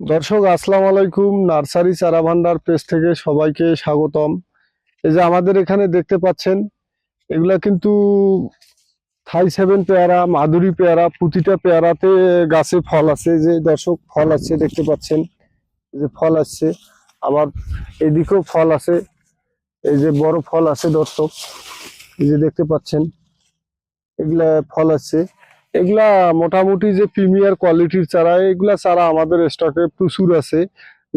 দর্শক, আসসালামু আলাইকুম। নার্সারি চারা ভান্ডার পেজ থেকে সবাইকে স্বাগতম। এই যে আমাদের এখানে দেখতে পাচ্ছেন, এগুলা কিন্তু থাই সেভেন পেয়ারা, মাধুরী পেয়ারা, প্রতিটা পেয়ারাতে গাছে ফল আছে। যে দর্শক, ফল আছে, দেখতে পাচ্ছেন। যে ফল আসছে, আবার এদিকেও ফল আছে। এই যে বড় ফল আছে দর্শক, এই যে দেখতে পাচ্ছেন, এগুলা ফল আছে। এগুলা মোটামুটি যে প্রিমিয়ার কোয়ালিটির চারা, এগুলা চারা আমাদের স্টকে প্রচুর আছে।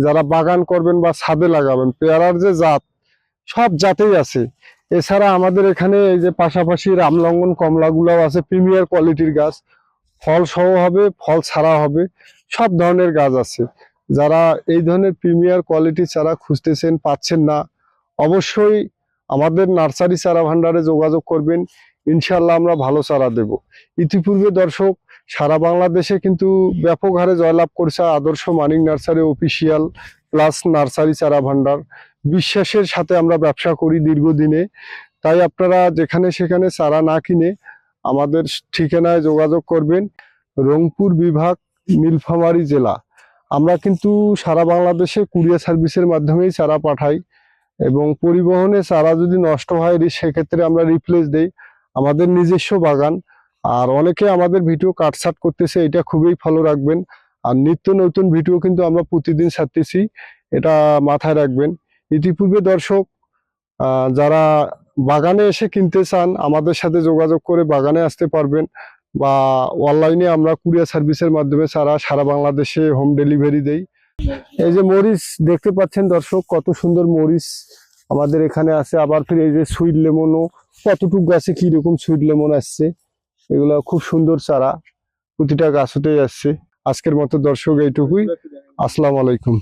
যারা বাগান করবেন বা ছাদে লাগাবেন, পেয়ারার যে জাত, সব জাতেই আছে। এছাড়া আমাদের এখানে এই যে পাশাপাশি রামলঙ্গন কমলাগুলাও আছে, প্রিমিয়ার কোয়ালিটির গাছ। ফল সহ হবে, ফল ছাড়া হবে, সব ধরনের গাছ আছে। যারা এই ধরনের প্রিমিয়ার কোয়ালিটির চারা খুঁজতেছেন, পাচ্ছেন না, অবশ্যই আমাদের নার্সারি চারা ভান্ডারে যোগাযোগ করবেন। ইনশাল্লাহ আমরা ভালো চারা দেব। ইতিপূর্বে দর্শক, সারা বাংলাদেশে কিন্তু ব্যাপক হারে জয়লাভ করছে Adarsh Manik nursery official plus nursery চারা ভান্ডার। বিশ্বাসের সাথে আমরা ব্যবসা করি দীর্ঘদিনে। তাই আপনারা যেখানে সেখানে চারা না কিনে আমাদের ঠিকানায় যোগাযোগ করবেন। রংপুর বিভাগ, নীলফামারী জেলা। আমরা কিন্তু সারা বাংলাদেশে কুরিয়ার সার্ভিসের মাধ্যমেই চারা পাঠাই এবং পরিবহনে চারা যদি নষ্ট হয়, সেক্ষেত্রে আমরা রিপ্লেস দেই। আমাদের নিজস্ব বাগান, আর অনেকে আমাদের ভিডিও কাটছাট করতেছে, এটা খুবই ভালো রাখবেন। আর নিত্য নতুন ভিডিও কিন্তু আমরা প্রতিদিন ছাড়তেছি এটা মাথায় রাখবেন। ইতিপূর্বে দর্শক যারা বাগানে এসে কিনতে চান, আমাদের সাথে যোগাযোগ করে বাগানে আসতে পারবেন, বা অনলাইনে আমরা কুরিয়ার সার্ভিসের মাধ্যমে সারা সারা বাংলাদেশে হোম ডেলিভারি দেই। এই যে মরিচ, দেখতে পাচ্ছেন দর্শক, কত সুন্দর মরিচ আমাদের এখানে আছে। আবার ফির এই যে সুইট লেমনও কতটুক গাছে কীরকম সুইট লেমন আসছে, এগুলো খুব সুন্দর চারা, প্রতিটা গাছ হতেই আসছে। আজকের মতো দর্শক এইটুকুই। আসসালাম আলাইকুম।